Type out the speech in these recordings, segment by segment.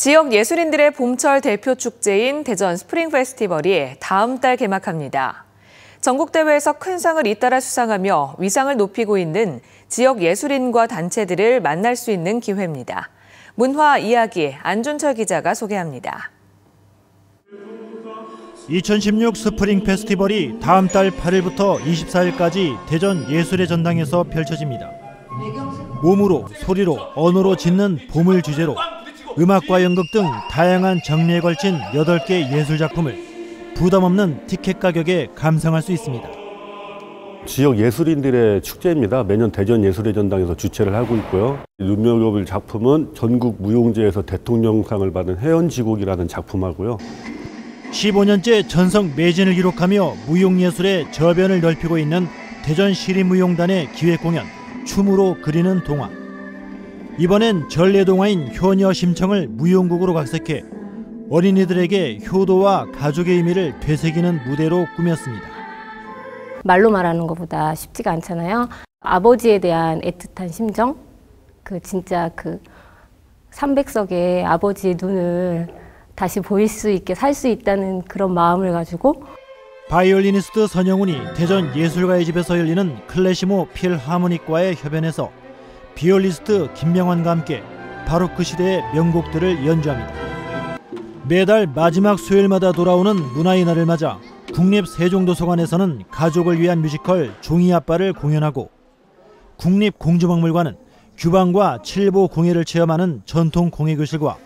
지역 예술인들의 봄철 대표 축제인 대전 스프링 페스티벌이 다음 달 개막합니다. 전국대회에서 큰 상을 잇따라 수상하며 위상을 높이고 있는 지역 예술인과 단체들을 만날 수 있는 기회입니다. 문화 이야기 안준철 기자가 소개합니다. 2016 스프링 페스티벌이 다음 달 8일부터 24일까지 대전 예술의 전당에서 펼쳐집니다. 몸으로, 소리로, 언어로 짓는 봄을 주제로 음악과 연극 등 다양한 장르에 걸친 8개 예술 작품을 부담 없는 티켓 가격에 감상할 수 있습니다. 지역 예술인들의 축제입니다. 매년 대전 예술의 전당에서 주최를 하고 있고요. 눈여겨볼 작품은 전국 무용제에서 대통령상을 받은 해연지곡이라는 작품하고요. 15년째 전성 매진을 기록하며 무용예술의 저변을 넓히고 있는 대전 시립무용단의 기획 공연 춤으로 그리는 동화. 이번엔 전래동화인 효녀 심청을 무용국으로 각색해 어린이들에게 효도와 가족의 의미를 되새기는 무대로 꾸몄습니다. 말로 말하는 것보다 쉽지가 않잖아요. 아버지에 대한 애틋한 심정, 그 진짜 그 300석의 아버지의 눈을 다시 보일 수 있게 살 수 있다는 그런 마음을 가지고 바이올리니스트 선영훈이 대전 예술가의 집에서 열리는 클래시모 필하모닉과의 협연에서 비올리스트 김명환과 함께 바로 그 시대의 명곡들을 연주합니다. 매달 마지막 수요일마다 돌아오는 문화의 날을 맞아 국립세종도서관에서는 가족을 위한 뮤지컬 종이아빠를 공연하고 국립공주박물관은 규방과 칠보 공예를 체험하는 전통 공예교실과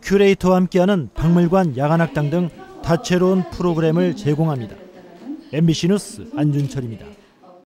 큐레이터와 함께하는 박물관 야간학당 등 다채로운 프로그램을 제공합니다. MBC 뉴스 안준철입니다.